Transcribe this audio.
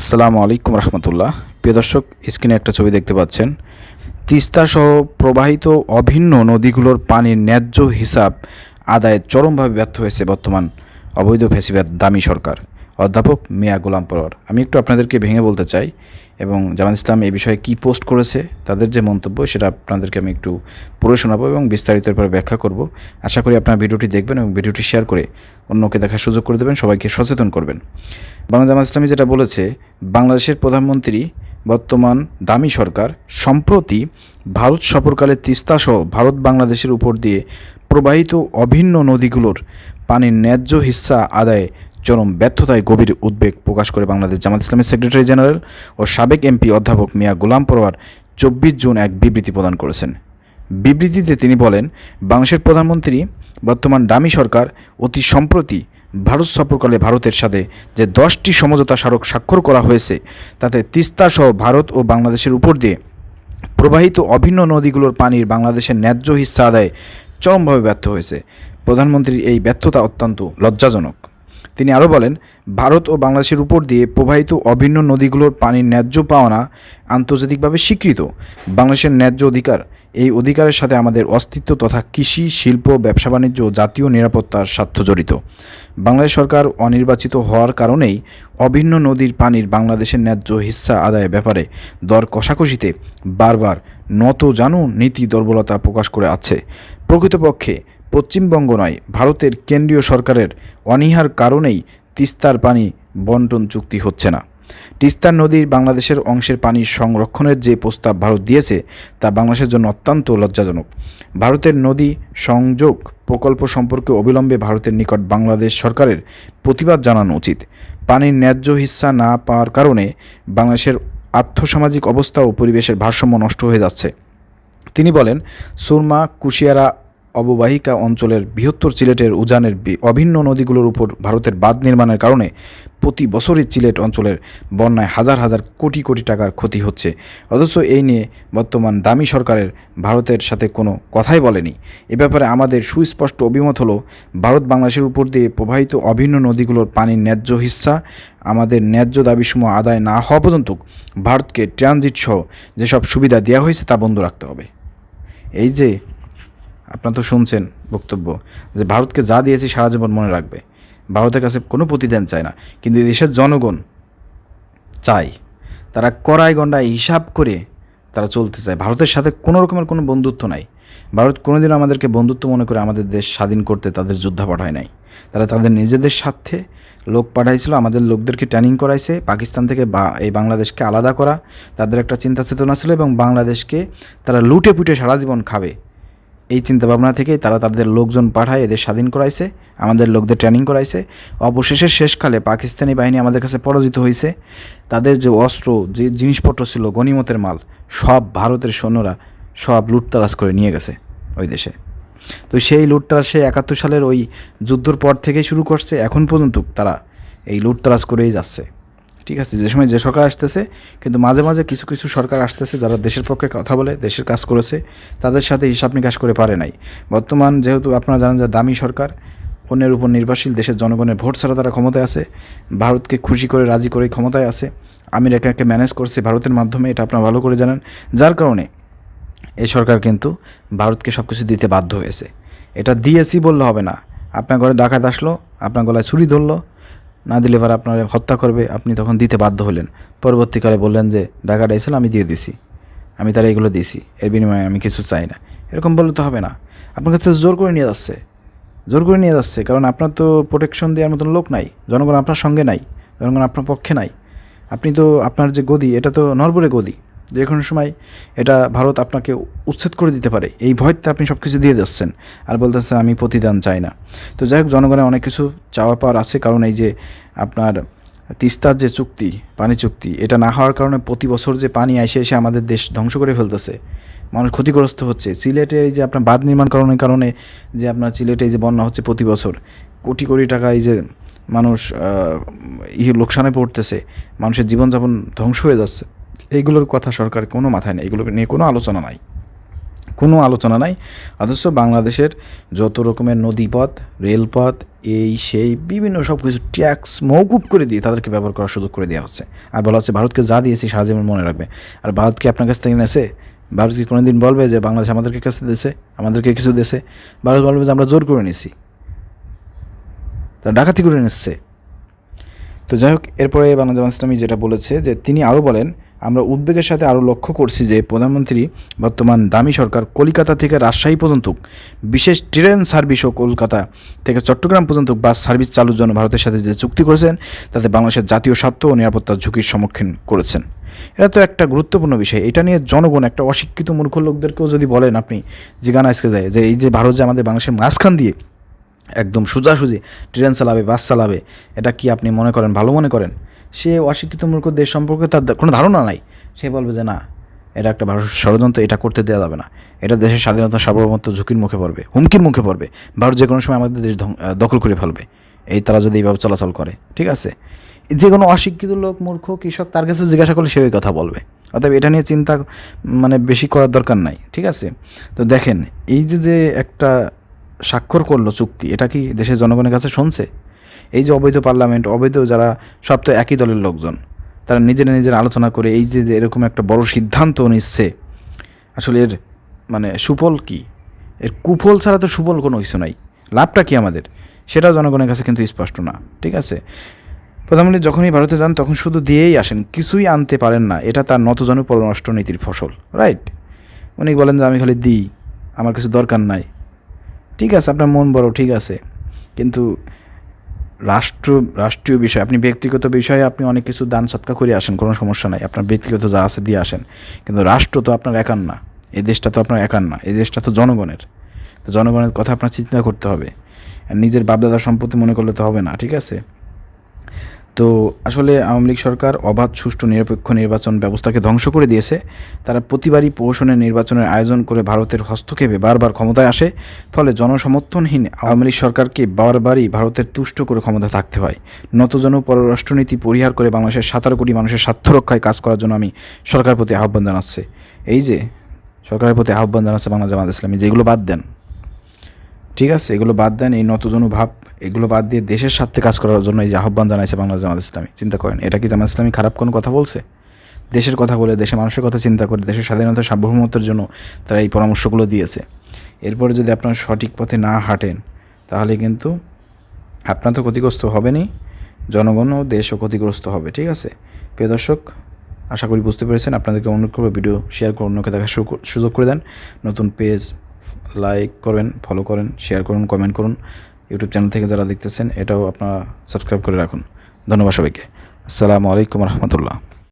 আসসালামু আলাইকুম রহমতুল্লাহ। প্রিয় দর্শক, স্ক্রিনে একটা ছবি দেখতে পাচ্ছেন। তিস্তা সহ প্রবাহিত অভিন্ন নদীগুলোর পানির ন্যায্য হিসাব আদায়ে চরমভাবে ব্যর্থ হয়েছে বর্তমান অবৈধ ফেসিবাদ দামি সরকার। অধ্যাপক মিয়া গোলাম পরোয়ার। আমি একটু আপনাদেরকে ভেঙে বলতে চাই এবং জামাত ইসলাম এই বিষয়ে কী পোস্ট করেছে, তাদের যে মন্তব্য, সেটা আপনাদেরকে আমি একটু পড়ে শোনাবো এবং বিস্তারিত পরে ব্যাখ্যা করব। আশা করি আপনারা ভিডিওটি দেখবেন এবং ভিডিওটি শেয়ার করে অন্যকে দেখার সুযোগ করে দেবেন, সবাইকে সচেতন করবেন। বাংলা জামাত ইসলামী যেটা বলেছে, বাংলাদেশের প্রধানমন্ত্রী বর্তমান দামি সরকার সম্প্রতি ভারত সফরকালে তিস্তাসহ ভারত বাংলাদেশের উপর দিয়ে প্রবাহিত অভিন্ন নদীগুলোর পানির ন্যায্য হিস্সা আদায়ে চরম ব্যর্থতায় গভীর উদ্বেগ প্রকাশ করে বাংলাদেশ জামাত ইসলামের সেক্রেটারি জেনারেল ও সাবেক এমপি অধ্যাপক মিয়া গোলাম পরোয়ার চব্বিশ জুন এক বিবৃতি প্রদান করেছেন। বিবৃতিতে তিনি বলেন, বাংলাদেশের প্রধানমন্ত্রী বর্তমান দামি সরকার অতি সম্প্রতি ভারত সফরকালে ভারতের সাথে যে দশটি সমঝোতা স্মারক স্বাক্ষর করা হয়েছে, তাতে তিস্তা সহ ভারত ও বাংলাদেশের উপর দিয়ে প্রবাহিত অভিন্ন নদীগুলোর পানির বাংলাদেশের ন্যায্য হিস্সা আদায় চরমভাবে ব্যর্থ হয়েছে। প্রধানমন্ত্রীর এই ব্যর্থতা অত্যন্ত লজ্জাজনক। তিনি আরও বলেন, ভারত ও বাংলাদেশের উপর দিয়ে প্রবাহিত অভিন্ন নদীগুলোর পানির ন্যায্য পাওনা আন্তর্জাতিকভাবে স্বীকৃত। বাংলাদেশের ন্যায্য অধিকার এই অধিকারের সাথে আমাদের অস্তিত্ব তথা কৃষি, শিল্প, ব্যবসা, বাণিজ্য জাতীয় নিরাপত্তার স্বার্থ জড়িত। বাংলাদেশ সরকার অনির্বাচিত হওয়ার কারণেই অভিন্ন নদীর পানির বাংলাদেশের ন্যায্য হিস্সা আদায়ের ব্যাপারে দর কষাকষিতে বারবার নত জানু নীতি দুর্বলতা প্রকাশ করে আছে। প্রকৃতপক্ষে পশ্চিমবঙ্গ নয়, ভারতের কেন্দ্রীয় সরকারের অনীহার কারণেই তিস্তার পানি বন্টন চুক্তি হচ্ছে না। তিস্তার নদীর বাংলাদেশের অংশের পানি সংরক্ষণের যে প্রস্তাব ভারত দিয়েছে, তা বাংলাদেশের জন্য অত্যন্ত লজ্জাজনক। ভারতের নদী সংযোগ প্রকল্প সম্পর্কে অবিলম্বে ভারতের নিকট বাংলাদেশ সরকারের প্রতিবাদ জানানো উচিত। পানির ন্যায্য হিস্সা না পাওয়ার কারণে বাংলাদেশের আর্থসামাজিক অবস্থা ও পরিবেশের ভারসাম্য নষ্ট হয়ে যাচ্ছে। তিনি বলেন, সুরমা কুশিয়ারা অববাহিকা অঞ্চলের বৃহত্তর সিলেটের উজানের অভিন্ন নদীগুলোর উপর ভারতের বাঁধ নির্মাণের কারণে প্রতি বছরই সিলেট অঞ্চলের বন্যায় হাজার হাজার কোটি কোটি টাকার ক্ষতি হচ্ছে। অথচ এই নিয়ে বর্তমান দামি সরকারের ভারতের সাথে কোনো কথাই বলেনি। এ ব্যাপারে আমাদের সুস্পষ্ট অভিমত হলো, ভারত বাংলাদেশের উপর দিয়ে প্রবাহিত অভিন্ন নদীগুলোর পানির ন্যায্য হিস্সা আমাদের ন্যায্য দাবিসমূহ আদায় না হওয়া পর্যন্ত ভারতকে ট্রানজিট সহ যেসব সুবিধা দেওয়া হয়েছে তা বন্ধ রাখতে হবে। এই যে আপনারা তো শুনছেন বক্তব্য, যে ভারতকে যা দিয়েছি সারা জীবন মনে রাখবে। ভারতের কাছে কোনো প্রতিদান চায় না। কিন্তু দেশের জনগণ চায়। তারা কড়াই গন্ডায় হিসাব করে তারা চলতে চায়। ভারতের সাথে কোনো রকমের কোনো বন্ধুত্ব নাই। ভারত কোনোদিন আমাদেরকে বন্ধুত্ব মনে করে আমাদের দেশ স্বাধীন করতে তাদের যোদ্ধা পাঠায় নাই। তারা তাদের নিজেদের স্বার্থে লোক পাঠাইছিল, আমাদের লোকদেরকে ট্রেনিং করাইছে। পাকিস্তান থেকে এই বাংলাদেশকে আলাদা করা, তাদের একটা চিন্তা চেতনা ছিল এবং বাংলাদেশকে তারা লুটে পুটে সারা জীবন খাবে। এই চিন্তাভাবনা থেকেই তারা তাদের লোকজন পাঠায়, এদের স্বাধীন করাইছে, আমাদের লোকদের ট্রেনিং করাইছে। অবশেষে শেষকালে পাকিস্তানি বাহিনী আমাদের কাছে পরাজিত হয়েছে তাদের যে অস্ত্র, যে জিনিসপত্র ছিল গনিমতের মাল, সব ভারতের সৈন্যরা সব লুটতারাজ করে নিয়ে গেছে ওই দেশে। তো সেই লুটতারাজ সেই একাত্তর সালের ওই যুদ্ধর পর থেকেই শুরু করছে। এখন পর্যন্ত তারা এই লুটতারাজ করেই যাচ্ছে। ঠিক আছে, যে সময় যে সরকার আসতেছে, কিন্তু মাঝে মাঝে কিছু কিছু সরকার আসতেছে যারা দেশের পক্ষে কথা বলে, দেশের কাজ করেছে, তাদের সাথে হিসাব নিকাশ করে পারে নাই। বর্তমান যেহেতু আপনারা জানেন যে দামি সরকার, অন্যের উপর নির্ভরশীল দেশের জনগণের ভোট ছাড়া তারা ক্ষমতায় আছে, ভারতকে খুশি করে, রাজি করে ক্ষমতায় আছে আমেরিকাকে ম্যানেজ করছে ভারতের মাধ্যমে, এটা আপনারা ভালো করে জানেন। যার কারণে এই সরকার কিন্তু ভারতকে সব কিছু দিতে বাধ্য হয়েছে। এটা দিয়েছি বললে হবে না। আপনার ঘরে ডাকাত আসলো, আপনার গলায় ছুরি ধরলো না দিলে এবার আপনার হত্যা করবে, আপনি তখন দিতে বাধ্য হলেন। পরবর্তীকালে বললেন যে, ডাকাটা এসেছিল, আমি দিয়ে দিছি। আমি তারা এগুলো দিছি এর বিনিময়ে আমি কিছু চাই না। এরকম বললে তো হবে না। আপনার কাছে জোর করে নিয়ে যাচ্ছে। জোর করে নিয়ে যাচ্ছে, কারণ আপনার তো প্রোটেকশন দেওয়ার মতন লোক নাই। জনগণ আপনার সঙ্গে নাই। জনগণ আপনার পক্ষে নাই। আপনি তো আপনার যে গদি, এটা তো নরবরে গদি। যে কোনো সময় এটা ভারত আপনাকে উচ্ছেদ করে দিতে পারে। এই ভয়তে আপনি সব কিছু দিয়ে যাচ্ছেন আর বলতেছে, আমি প্রতিদান চাই না। তো যাই হোক, জনগণের অনেক কিছু চাওয়া পাওয়ার আছে। কারণ এই যে আপনার তিস্তার যে চুক্তি, পানি চুক্তি, এটা না হওয়ার কারণে প্রতি বছর যে পানি এসে এসে আমাদের দেশ ধ্বংস করে ফেলতেছে, মানুষ ক্ষতিগ্রস্ত হচ্ছে। সিলেটে এই যে আপনার বাঁধ নির্মাণ করানোর কারণে যে আপনার সিলেটে এই যে বন্যা হচ্ছে প্রতি বছর, কোটি কোটি টাকা এই যে মানুষ ইয়ে লোকসানে পড়তেছে, মানুষের জীবনযাপন ধ্বংস হয়ে যাচ্ছে। এইগুলোর কথা সরকার কোনো মাথায় নেই এগুলো নিয়ে কোনো আলোচনা নাই। কোনো আলোচনা নাই, অথচ বাংলাদেশের যত রকমের নদীপথ, রেলপথ, এই সেই বিভিন্ন সব কিছু ট্যাক্স মৌকুব করে দিয়ে তাদেরকে ব্যবহার করার সুযোগ করে দেওয়া হচ্ছে। আর বলা হচ্ছে ভারতকে যা দিয়েছি সারা জীবন মনে রাখবে। আর ভারতকে আপনার কাছ থেকে নেছে ভারত কি কোনোদিন বলবে যে বাংলাদেশ আমাদেরকে কাছে দিয়েছে, আমাদেরকে কিছু দিয়েছে? ভারত বলবে যে আমরা জোর করে নিছি তা ডাকাতি করে নিচ্ছে। তো যাই হোক, এরপরে বাংলাদেশ ইসলামী যেটা বলেছে যে তিনি আরও বলেন আমরা উদ্বেগের সাথে আরও লক্ষ্য করছি যে প্রধানমন্ত্রী বর্তমান দামি সরকার কলিকাতা থেকে রাজশাহী পর্যন্ত, বিশেষ ট্রেন সার্ভিস ও কলকাতা থেকে চট্টগ্রাম পর্যন্ত বাস সার্ভিস চালুর জন্য ভারতের সাথে যে চুক্তি করেছেন, তাতে বাংলাদেশের জাতীয় স্বার্থ ও নিরাপত্তার ঝুঁকির সম্মুখীন করেছেন। এটা তো একটা গুরুত্বপূর্ণ বিষয়। এটা নিয়ে জনগণ, একটা অশিক্ষিত মূর্খ লোকদেরকেও যদি বলেন আপনি জিজ্ঞানা আজকে যায়, যে এই যে ভারত যে আমাদের বাংলাদেশের মাঝখান দিয়ে একদম সোজাসুজি ট্রেন চালাবে, বাস চালাবে, এটা কি আপনি মনে করেন, ভালো মনে করেন? সে অশিক্ষিত মূর্খ দেশ সম্পর্কে তার কোনো ধারণা নাই। সে বলবে যে না, এটা একটা ভারত ষড়যন্ত্র, এটা করতে দেওয়া যাবে না। এটা দেশের স্বাধীনতা, সার্বভৌমত্ব ঝুঁকির মুখে পড়বে, হুমকির মুখে পড়বে। ভারত যে কোনো সময় আমাদের দেশ দখল করে ফেলবে। এই তারা যদি এইভাবে চলাচল করে, ঠিক আছে? যে কোনো অশিক্ষিত লোক, মূর্খ, কৃষক তার কাছে জিজ্ঞাসা করলে সে ওই কথা বলবে। অতএব এটা নিয়ে চিন্তা মানে বেশি করার দরকার নাই, ঠিক আছে? তো দেখেন, এই যে যে একটা স্বাক্ষর করল চুক্তি, এটা কি দেশের জনগণের কাছে শুনছে? এই যে অবৈধ পার্লামেন্ট, অবৈধ যারা সব তো একই দলের লোকজন, তারা নিজেরা নিজেরা আলোচনা করে এই যে এরকম একটা বড় সিদ্ধান্ত নিচ্ছে, আসলে এর মানে সুফল কি? এর কুফল ছাড়া তো সুফল কোনো কিছু নাই। লাভটা কি আমাদের? সেটাও জনগণের কাছে কিন্তু স্পষ্ট না, ঠিক আছে? প্রধানমন্ত্রী যখনই ভারতে যান, তখন শুধু দিয়েই আসেন, কিছুই আনতে পারেন না। এটা তার নতজন পররাষ্ট্র নীতির ফসল রাইট উনি বলেন যে, আমি খালি দিই, আমার কিছু দরকার নাই। ঠিক আছে, আপনার মন বড়, ঠিক আছে। কিন্তু রাষ্ট্র, রাষ্ট্রীয় বিষয়, আপনি ব্যক্তিগত বিষয়ে আপনি অনেক কিছু দান সৎকা করে আসেন, কোনো সমস্যা নাই। আপনার ব্যক্তিগত যা আছে দিয়ে আসেন। কিন্তু রাষ্ট্র তো আপনার একান না। এই দেশটা তো আপনার একান না। এই দেশটা তো জনগণের। তো জনগণের কথা আপনার চিন্তা করতে হবে। নিজের বাপদাদার সম্পত্তি মনে করলে তো হবে না, ঠিক আছে? তো আসলে আওয়ামী লীগ সরকার অবাধ, সুষ্ঠু, নিরপেক্ষ নির্বাচন ব্যবস্থাকে ধ্বংস করে দিয়েছে। তারা প্রতিবারই প্রহসনের নির্বাচনের আয়োজন করে ভারতের হস্তক্ষেপে বারবার ক্ষমতায় আসে, ফলে জনসমর্থনহীন আওয়ামী লীগ সরকারকে বারবারই ভারতের তুষ্ট করে ক্ষমতা থাকতে হয়। নতজন পররাষ্ট্রনীতি পরিহার করে বাংলাদেশের সাতারো কোটি মানুষের স্বার্থ রক্ষায় কাজ করার জন্য আমি সরকার প্রতি আহ্বান জানাচ্ছে। এই যে, সরকারের প্রতি আহ্বান জানাচ্ছে বাংলা জামাত ইসলামী যেগুলো বাদ দেন। ঠিক আছে, এগুলো বাদ দেন, এই নতজন ভাব এগুলো বাদ দিয়ে দেশের স্বার্থে কাজ করার জন্য এই যে আহ্বান জানাইছে বাংলা জামাত ইসলামী, চিন্তা করেন, এটা কি জামাত ইসলামী খারাপ কোনো কথা বলছে? দেশের কথা বলে, দেশের মানুষের কথা চিন্তা করে, দেশের স্বাধীনতা সার্বভৌমত্বের জন্য তারা এই পরামর্শগুলো দিয়েছে। এরপরে যদি আপনার সঠিক পথে না হাঁটেন, তাহলে কিন্তু আপনার তো ক্ষতিগ্রস্ত হবেনই, জনগণও দেশও ক্ষতিগ্রস্ত হবে, ঠিক আছে? প্রিয় দর্শক, আশা করি বুঝতে পেরেছেন, আপনাদেরকে অনুরোধ করব ভিডিও শেয়ার করে অন্যকে দেখার সুযোগ করে দেন। নতুন পেজ, লাইক করবেন ফলো করেন শেয়ার করুন কমেন্ট করুন। ইউটিউব চ্যানেল থেকে যারা দেখতেছেন, এটাও আপনারা সাবস্ক্রাইব করে রাখুন। ধন্যবাদ সবাইকে। আসসালামু আলাইকুম রহমতুল্লাহ।